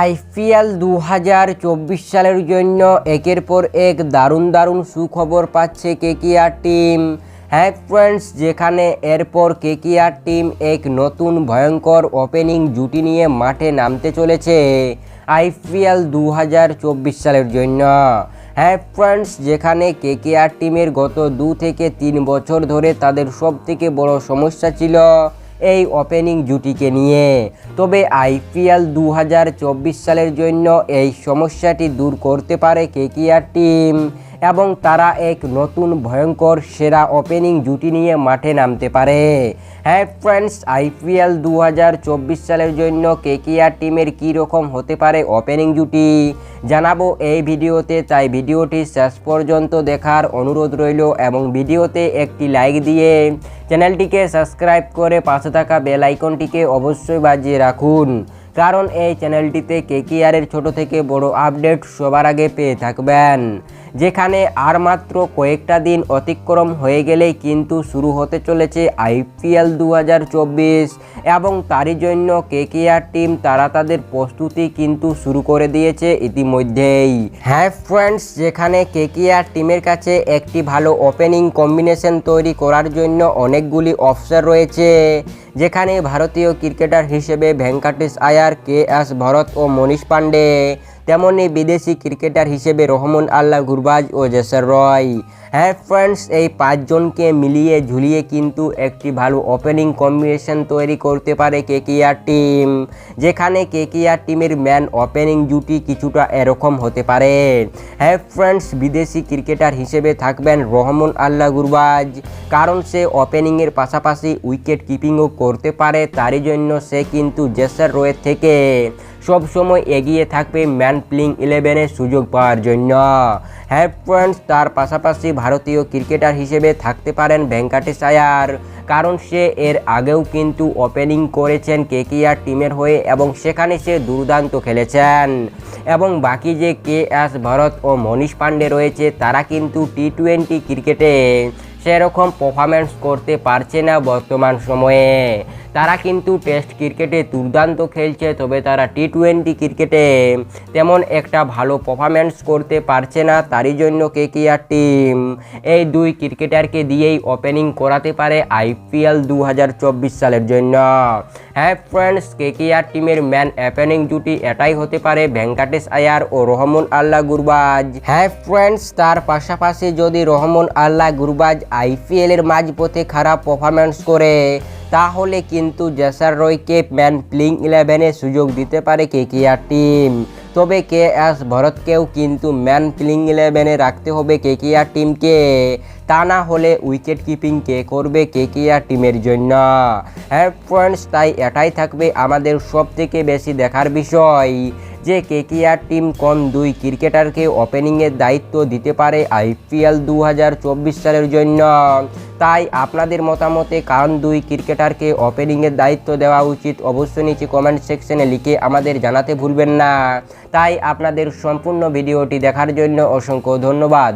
IPL দু হাজার চব্বিশ সালের জন্য একের পর এক দারুণ দারুণ সুখবর পাচ্ছে কেকিআর টিম। হ্যাঁ ফ্রেন্ডস যেখানে এরপর কেকিআর টিম এক নতুন ভয়ঙ্কর ওপেনিং জুটি নিয়ে মাঠে নামতে চলেছে আইপিএল দু হাজার চব্বিশ সালের জন্য। হ্যাঁ ফ্রেন্ডস যেখানে কেকেআর টিমের গত দু থেকে তিন বছর ধরে তাদের সবথেকে বড় সমস্যা ছিল এই ওপেনিং জুটিকে নিয়ে। তবে আইপিএল দু হাজার চব্বিশ সালের জন্য এই সমস্যাটি দূর করতে পারে কেকিআর টিম এবং তারা এক নতুন ভয়ঙ্কর সেরা ওপেনিং জুটি নিয়ে মাঠে নামতে পারে। হ্যাঁ ফ্রেন্ডস আইপিএল দু হাজার চব্বিশ সালের জন্য কেকিআর টিমের কী রকম হতে পারে ওপেনিং জুটি? জানাব এই ভিডিওতে। তাই ভিডিওটি শেষ পর্যন্ত দেখার অনুরোধ রইল এবং ভিডিওতে একটি লাইক দিয়ে চ্যানেলটিকে সাবস্ক্রাইব করে পাশে থাকা বেল আইকনটিকে অবশ্যই বাজিয়ে রাখুন। কারণ এই চ্যানেলটিতে কেকিআরের ছোট থেকে বড় আপডেট সবার আগে পেয়ে থাকবেন। যেখানে আর মাত্র কয়েকটা দিন অতিক্রম হয়ে গেলেই কিন্তু শুরু হতে চলেছে আইপিএল দু হাজার চব্বিশ এবং তারই জন্য কেকেআর টিম তারা তাদের প্রস্তুতি কিন্তু শুরু করে দিয়েছে ইতিমধ্যেই। হ্যাঁ ফ্রেন্ডস যেখানে কেকেআর টিমের কাছে একটি ভালো ওপেনিং কম্বিনেশন তৈরি করার জন্য অনেকগুলি অপশন রয়েছে, যেখানে ভারতীয় ক্রিকেটার হিসেবে ভেঙ্কাটেশ আয়ার, কে এস ভরত ও মনীষ পান্ডে তেমনি বিদেশি ক্রিকেটার হিসেবে রহমান আল্লাহ, গুরবাজ ও জেসার রয়। হ্যাঁ ফ্রেন্ডস এই পাঁচজনকে মিলিয়ে ঝুলিয়ে কিন্তু একটি ভালো ওপেনিং কম্বিনেশন তৈরি করতে পারে কেকিআর টিম যেখানে কেকিআর টিমের ম্যান ওপেনিং জুটি কিছুটা এরকম হতে পারে। হ্যাঁ ফ্রেন্ডস বিদেশি ক্রিকেটার হিসেবে থাকবেন রহমান আল্লাহ, গুরবাজ, কারণ সে ওপেনিংয়ের পাশাপাশি উইকেট কিপিংও করতে পারে, তারই জন্য সে কিন্তু জেসার রয়ের থেকে সব সময় এগিয়ে থাকবে ম্যান প্লিং ইলেভেনের সুযোগ পাওয়ার জন্য। হ্যাঁ ফ্রেন্ডস, তার পাশাপাশি ভারতীয় ক্রিকেটার হিসেবে থাকতে পারেন ভেঙ্কাটেশ আয়ার, কারণ সে এর আগেও কিন্তু ওপেনিং করেছেন কেকিআর টিমের হয়ে এবং সেখানে সে দুর্দান্ত খেলেছেন। এবং বাকি যে কে এস ভরত ও মনীষ পান্ডে রয়েছে, তারা কিন্তু টি টোয়েন্টি ক্রিকেটে। সেরকম পারফরমেন্স করতে পারছে না বর্তমান সময়ে। তারা কিন্তু টেস্ট ক্রিকেটে দুর্দান্ত খেলছে, তবে তারা টি টোয়েন্টি ক্রিকেটে তেমন একটা ভালো পারফরমেন্স করতে পারছে না, তারই জন্য কে কে আর টিম এই দুই ক্রিকেটারকে দিয়েই ওপেনিং করাতে পারে আইপিএল দু হাজার চব্বিশ সালের জন্য। হ্যাঁ ফ্রেন্ডস, কেকেআর টিমের ম্যান অ্যাপেনিং জুটি এটাই হতে পারে ভেঙ্কাটেশ আয়ার ও রহমান আল্লাহ গুরবাজ। হ্যাঁ ফ্রেন্ডস, তার পাশাপাশি যদি রহমান আল্লাহ গুরবাজ আইপিএলের মাঝপথে খারাপ পারফরমেন্স করে, তাহলে কিন্তু জেসার রয়কে ম্যান প্লিং ইলেভেনে সুযোগ দিতে পারে কেকেআর টিম। তবে কে এস ভরতকেও কিন্তু ম্যান প্লিং ইলেভেনে রাখতে হবে কে কে আর টিমকে। তা না হলে উইকেট কিপিং কে করবে কে কেয়ার টিমের জন্য। হ্যাঁ ফ্রেন্ডস, তাই এটাই থাকবে আমাদের সব থেকে বেশি দেখার বিষয়। যে কে কেকেআর টিম কোন দুই ক্রিকেটারকে ওপেনিংয়ের দায়িত্ব দিতে পারে আইপিএল দু হাজার চব্বিশ সালের জন্য? তাই আপনাদের মতামতে কারণ দুই ক্রিকেটারকে ওপেনিংয়ের দায়িত্ব দেওয়া উচিত অবশ্যই নিচে কমেন্ট সেকশনে লিখে আমাদের জানাতে ভুলবেন না। তাই আপনাদের সম্পূর্ণ ভিডিওটি দেখার জন্য অসংখ্য ধন্যবাদ।